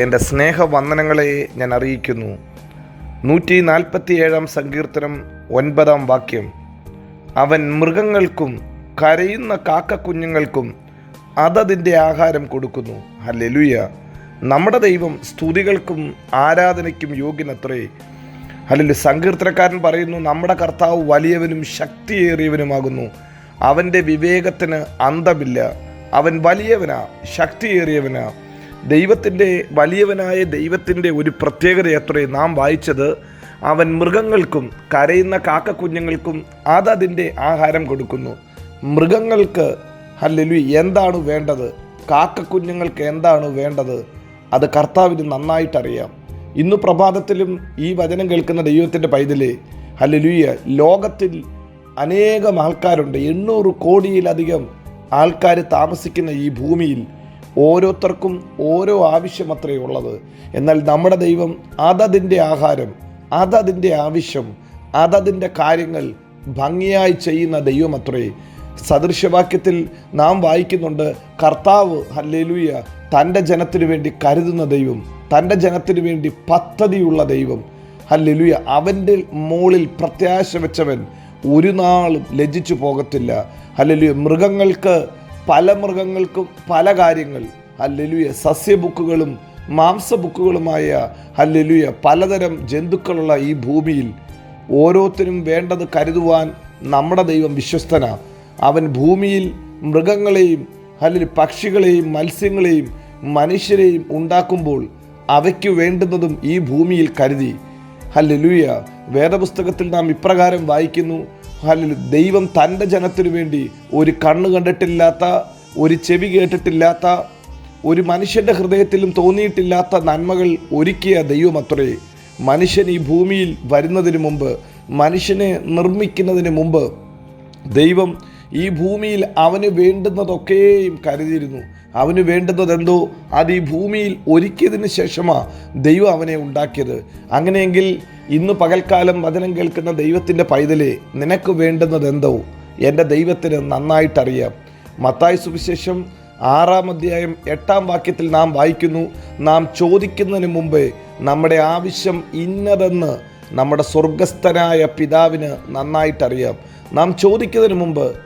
എന്റെ സ്നേഹവന്ദനങ്ങളെ ഞാൻ അറിയിക്കുന്നു. നൂറ്റി നാൽപ്പത്തിയേഴാം സങ്കീർത്തനം ഒൻപതാം വാക്യം. അവൻ മൃഗങ്ങൾക്കും കരയുന്ന കാക്കക്കുഞ്ഞുങ്ങൾക്കും അതതിന്റെ ആഹാരം കൊടുക്കുന്നു. ഹലലുയ നമ്മുടെ ദൈവം സ്തുതികൾക്കും ആരാധനയ്ക്കും യോഗ്യനത്രേ. അല്ലെങ്കിൽ സങ്കീർത്തനക്കാരൻ പറയുന്നു നമ്മുടെ കർത്താവ് വലിയവനും ശക്തിയേറിയവനുമാകുന്നു. അവന്റെ വിവേകത്തിന് അന്തമില്ല. അവൻ വലിയവനാ ശക്തിയേറിയവനാ. ദൈവത്തിന്റെ വലിയവനായ ദൈവത്തിന്റെ ഒരു പ്രത്യേകത എത്രേ നാം വായിച്ചത് അവൻ മൃഗങ്ങൾക്കും കരയുന്ന കാക്കക്കുഞ്ഞുങ്ങൾക്കും അതതിന്റെ ആഹാരം കൊടുക്കുന്നു. മൃഗങ്ങൾക്ക് അല്ലെങ്കിൽ എന്താണ് വേണ്ടത്? കാക്കക്കുഞ്ഞുങ്ങൾക്ക് എന്താണ് വേണ്ടത്? അത് കർത്താവിന് നന്നായിട്ടറിയാം. ഇന്ന് പ്രഭാതത്തിലും ഈ വചനം കേൾക്കുന്ന ദൈവത്തിന്റെ പൈതലേ ഹല്ലേലൂയ ലോകത്തിൽ അനേകം ആൾക്കാരുണ്ട്. എണ്ണൂറ് കോടിയിലധികം ആൾക്കാർ താമസിക്കുന്ന ഈ ഭൂമിയിൽ ഓരോരുത്തർക്കും ഓരോ ആവശ്യമത്രേ ഉള്ളത്. എന്നാൽ നമ്മുടെ ദൈവം അതതിന്റെ ആഹാരം അതതിന്റെ ആവശ്യം അതതിന്റെ കാര്യങ്ങൾ ഭംഗിയായി ചെയ്യുന്ന ദൈവമത്രേ സദൃശവാക്യത്തിൽ നാം വായിക്കുന്നുണ്ട് കർത്താവ് ഹല്ലേലൂയ തന്റെ ജനത്തിനു വേണ്ടി കരുതുന്ന ദൈവം തന്റെ ജനത്തിനു വേണ്ടി പദ്ധതിയുള്ള ദൈവം. ഹല്ലേലൂയ അവന്റെ മുകളിൽ പ്രത്യാശ വെച്ചവൻ ഒരു നാളും ലജ്ജിച്ചു പോകത്തില്ല. ഹല്ലേലൂയ മൃഗങ്ങൾക്ക് പല മൃഗങ്ങൾക്കും പല കാര്യങ്ങൾ. അല്ലെലുയ സസ്യ ബുക്കുകളും മാംസ ബുക്കുകളുമായ അല്ലെലുയ പലതരം ജന്തുക്കളുള്ള ഈ ഭൂമിയിൽ ഓരോരുത്തരും വേണ്ടത് കരുതുവാൻ നമ്മുടെ ദൈവം വിശ്വസ്തനാ. അവൻ ഭൂമിയിൽ മൃഗങ്ങളെയും അല്ലെങ്കിൽ പക്ഷികളെയും മത്സ്യങ്ങളെയും മനുഷ്യരെയും ഉണ്ടാക്കുമ്പോൾ അവയ്ക്ക് വേണ്ടുന്നതും ഈ ഭൂമിയിൽ കരുതി. ഹല്ലുയ വേദപുസ്തകത്തിൽ നാം ഇപ്രകാരം വായിക്കുന്നു. ഹല്ല് ദൈവം തന്റെ ജനത്തിനു വേണ്ടി ഒരു കണ്ണ് കണ്ടിട്ടില്ലാത്ത ഒരു ചെവി കേട്ടിട്ടില്ലാത്ത ഒരു മനുഷ്യന്റെ ഹൃദയത്തിലും തോന്നിയിട്ടില്ലാത്ത നന്മകൾ ഒരുക്കിയ ദൈവം അത്രേ മനുഷ്യൻ ഈ ഭൂമിയിൽ വരുന്നതിന് മുമ്പ് മനുഷ്യനെ നിർമ്മിക്കുന്നതിന് മുമ്പ് ദൈവം ഈ ഭൂമിയിൽ അവന് വേണ്ടുന്നതൊക്കെയും കരുതിയിരുന്നു. അവന് വേണ്ടുന്നത് എന്തോ? അത് ഈ ഭൂമിയിൽ ഒരുക്കിയതിന് ശേഷമാണ് ദൈവം അവനെ ഉണ്ടാക്കിയത്. അങ്ങനെയെങ്കിൽ ഇന്ന് പകൽക്കാലം വചനം കേൾക്കുന്ന ദൈവത്തിന്റെ പൈതലെ നിനക്ക് വേണ്ടുന്നത് എന്തോ? എന്റെ ദൈവത്തിന് നന്നായിട്ടറിയാം. മത്തായ സുവിശേഷം ആറാം അധ്യായം എട്ടാം വാക്യത്തിൽ നാം വായിക്കുന്നു നാം ചോദിക്കുന്നതിന് മുമ്പേ നമ്മുടെ ആവശ്യം ഇന്നതെന്ന് നമ്മുടെ സ്വർഗസ്ഥനായ പിതാവിന് നന്നായിട്ടറിയാം. നാം ചോദിക്കുന്നതിന് മുമ്പ്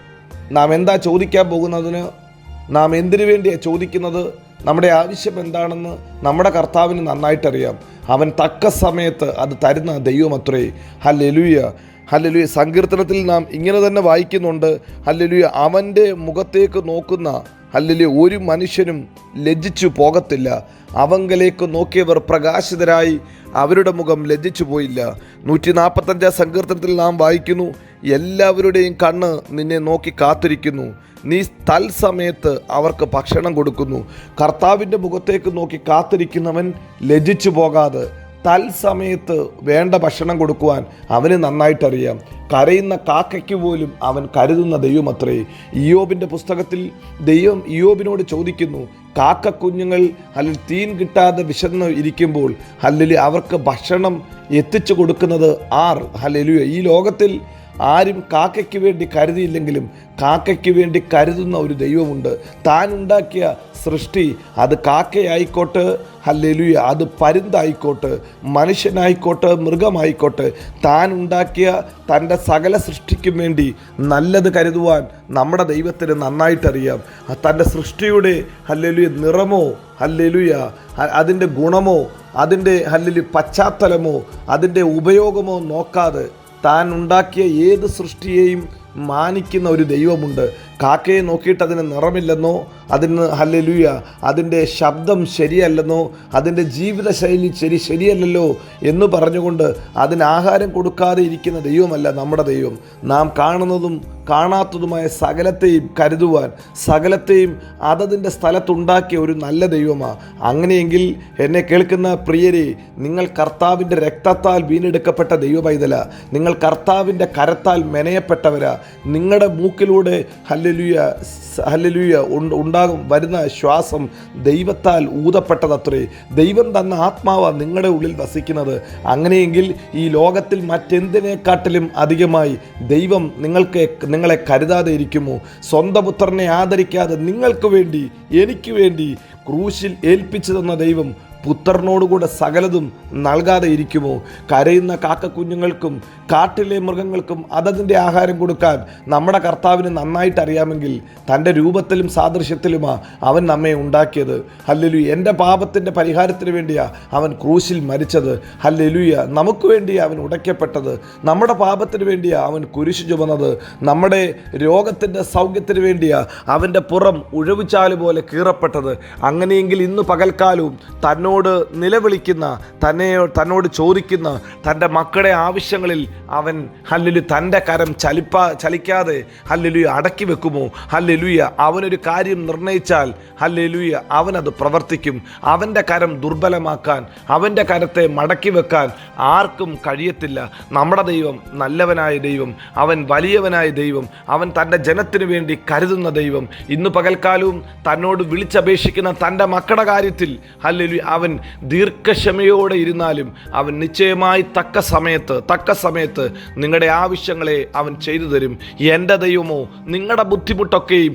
നാം എന്താ ചോദിക്കാൻ പോകുന്നതിന്? നാം എന്തിനു വേണ്ടിയാണ് ചോദിക്കുന്നത്? നമ്മുടെ ആവശ്യം എന്താണെന്ന് നമ്മുടെ കർത്താവിന് നന്നായിട്ടറിയാം. അവൻ തക്ക സമയത്ത് അത് തരുന്ന ദൈവമത്രേ. ഹല്ലെലുയ. ഹല്ലെലുയ. സങ്കീർത്തനത്തിൽ നാം ഇങ്ങനെ തന്നെ വായിക്കുന്നുണ്ട്. ഹല്ലെലുയ. അവന്റെ മുഖത്തേക്ക് നോക്കുന്ന ഹല്ലെലുയ. ഒരു മനുഷ്യനും ലജ്ജിച്ചു പോകത്തില്ല. അവങ്കലേക്ക് നോക്കിയവർ പ്രകാശിതരായി അവരുടെ മുഖം ലജ്ജിച്ചു പോയില്ല. നൂറ്റി നാൽപ്പത്തഞ്ചാം സങ്കീർത്തനത്തിൽ നാം വായിക്കുന്നു എല്ലാവരുടെയും കണ്ണ് നിന്നെ നോക്കി കാത്തിരിക്കുന്നു. നീ തൽസമയത്ത് അവർക്ക് ഭക്ഷണം കൊടുക്കുന്നു. കർത്താവിന്റെ മുഖത്തേക്ക് നോക്കി കാത്തിരിക്കുന്നവൻ ലജിച്ചു പോകാതെ തൽസമയത്ത് വേണ്ട ഭക്ഷണം കൊടുക്കുവാൻ അവന് നന്നായിട്ടറിയാം. കരയുന്ന കാക്കയ്ക്ക് പോലും അവൻ കരുതുന്ന ദൈവമത്രേ. ഇയോബിന്റെ പുസ്തകത്തിൽ ദൈവം ഇയോബിനോട് ചോദിക്കുന്നു കാക്ക കുഞ്ഞുങ്ങൾ അല്ലെങ്കിൽ തീൻ കിട്ടാതെ വിശന്ന് ഇരിക്കുമ്പോൾ അല്ലെങ്കിൽ അവർക്ക് ഭക്ഷണം എത്തിച്ചു കൊടുക്കുന്നത് ആർ? അല്ലെങ്കിൽ ഈ ലോകത്തിൽ ആരും കാക്കയ്ക്ക് വേണ്ടി കരുതിയില്ലെങ്കിലും കാക്കയ്ക്ക് വേണ്ടി കരുതുന്ന ഒരു ദൈവമുണ്ട്. താൻ ഉണ്ടാക്കിയ സൃഷ്ടി അത് കാക്കയായിക്കോട്ടെ ഹല്ലേലൂയ അത് പരുന്തായിക്കോട്ടെ മനുഷ്യനായിക്കോട്ടെ മൃഗമായിക്കോട്ടെ. താൻ ഉണ്ടാക്കിയ തന്റെ സകല സൃഷ്ടിക്കും വേണ്ടി നല്ലത് കരുതുവാൻ നമ്മുടെ ദൈവത്തിന് നന്നായിട്ടറിയാം. തന്റെ സൃഷ്ടിയുടെ ഹല്ലേലൂയ നിറമോ അല്ലെലുയ അതിന്റെ ഗുണമോ അതിന്റെ അല്ലെങ്കിൽ പശ്ചാത്തലമോ അതിന്റെ ഉപയോഗമോ നോക്കാതെ താൻ ഉണ്ടാക്കിയ ഏത് സൃഷ്ടിയെയും മാനിക്കുന്ന ഒരു ദൈവമുണ്ട്. കാക്കയെ നോക്കിയിട്ട് അതിന് നിറമില്ലെന്നോ അതിന് ഹല്ലേലൂയ അതിന്റെ ശബ്ദം ശരിയല്ലെന്നോ അതിന്റെ ജീവിതശൈലി ശരി ശരിയല്ലല്ലോ എന്ന് പറഞ്ഞുകൊണ്ട് അതിന് ആഹാരം കൊടുക്കാതെ ഇരിക്കുന്ന ദൈവമല്ല നമ്മുടെ ദൈവം. നാം കാണുന്നതും കാണാത്തതുമായ സകലത്തെയും കരുതുവാൻ സകലത്തെയും അതതിന്റെ സ്ഥലത്തുണ്ടാക്കിയ ഒരു നല്ല ദൈവമാണ് അങ്ങനെയെങ്കിൽ എന്നെ കേൾക്കുന്ന പ്രിയരെ നിങ്ങൾ കർത്താവിന്റെ രക്തത്താൽ വീണ്ടെടുക്കപ്പെട്ട ദൈവപൈതല നിങ്ങൾ കർത്താവിന്റെ കരത്താൽ മെനയപ്പെട്ടവരാ. നിങ്ങളുടെ മൂക്കിലൂടെ ഹല്ലലുയ ഹല്ലലുയ ഉണ്ടാകും വരുന്ന ശ്വാസം ദൈവത്താൽ ഊതപ്പെട്ടതത്രേ. ദൈവം തന്ന ആത്മാവാണ് നിങ്ങളുടെ ഉള്ളിൽ വസിക്കുന്നത്. അങ്ങനെയെങ്കിൽ ഈ ലോകത്തിൽ മറ്റെന്തിനേക്കാട്ടിലും അധികമായി ദൈവം നിങ്ങൾക്ക് നിങ്ങളെ കരുതാതെ ഇരിക്കുമോ? സ്വന്തം പുത്രനെ ആദരിക്കാതെ നിങ്ങൾക്ക് വേണ്ടി എനിക്ക് വേണ്ടി ക്രൂശിൽ ഏൽപ്പിച്ചു തന്ന ദൈവം പുത്രനോടുകൂടെ സകലതും നൽകാതെ ഇരിക്കുമോ കരയുന്ന കാക്കക്കുഞ്ഞുങ്ങൾക്കും കാട്ടിലെ മൃഗങ്ങൾക്കും അതതിന്റെ ആഹാരം കൊടുക്കാൻ നമ്മുടെ കർത്താവിന് നന്നായിട്ട് അറിയാമെങ്കിൽ തന്റെ രൂപത്തിലും സാദൃശ്യത്തിലുമാ അവൻ നമ്മെ ഉണ്ടാക്കിയത്. ഹല്ലെലു എന്റെ പാപത്തിന്റെ പരിഹാരത്തിന് വേണ്ടിയാ അവൻ ക്രൂശിൽ മരിച്ചത്. ഹല്ലലുയ. നമുക്ക് വേണ്ടിയാ അവൻ ഉടയ്ക്കപ്പെട്ടത്. നമ്മുടെ പാപത്തിന് വേണ്ടിയാ അവൻ കുരിശു ചുമന്നത്. നമ്മുടെ രോഗത്തിന്റെ സൗഖ്യത്തിന് വേണ്ടിയാ അവന്റെ പുറം ഉഴവുചാൽ പോലെ കീറപ്പെട്ടത്. അങ്ങനെയെങ്കിൽ ഇന്ന് പകൽക്കാലവും തന്നോട് നിലവിളിക്കുന്ന തന്നെ തന്നോട് ചോദിക്കുന്ന തന്റെ മക്കളുടെ ആവശ്യങ്ങളിൽ അവൻ ഹല്ലുലു തന്റെ കരം ചലിപ്പാ ചലിക്കാതെ ഹല്ലുലുയ അടക്കി വെക്കുമോ? ഹല്ലുലുയ അവനൊരു കാര്യം നിർണയിച്ചാൽ ഹല്ലുലുയ അവനത് പ്രവർത്തിക്കും. അവന്റെ കരം ദുർബലമാക്കാൻ അവന്റെ കരത്തെ മടക്കി വെക്കാൻ ആർക്കും കഴിയത്തില്ല. നമ്മുടെ ദൈവം നല്ലവനായ ദൈവം അവൻ വലിയവനായ ദൈവം അവൻ തന്റെ ജനത്തിനു വേണ്ടി കരുതുന്ന ദൈവം. ഇന്ന് പകൽക്കാലവും തന്നോട് വിളിച്ചപേക്ഷിക്കുന്ന തന്റെ മക്കളുടെ കാര്യത്തിൽ ഹല്ലുലു അവൻ ദീർഘക്ഷമയോടെ ഇരുന്നാലും അവൻ നിശ്ചയമായി തക്ക സമയത്ത് തക്ക സമയത്ത് നിങ്ങളുടെ ആവശ്യങ്ങളെ അവൻ ചെയ്തു തരും. എന്റെ ദൈവമോ നിങ്ങളുടെ ബുദ്ധിമുട്ടൊക്കെയും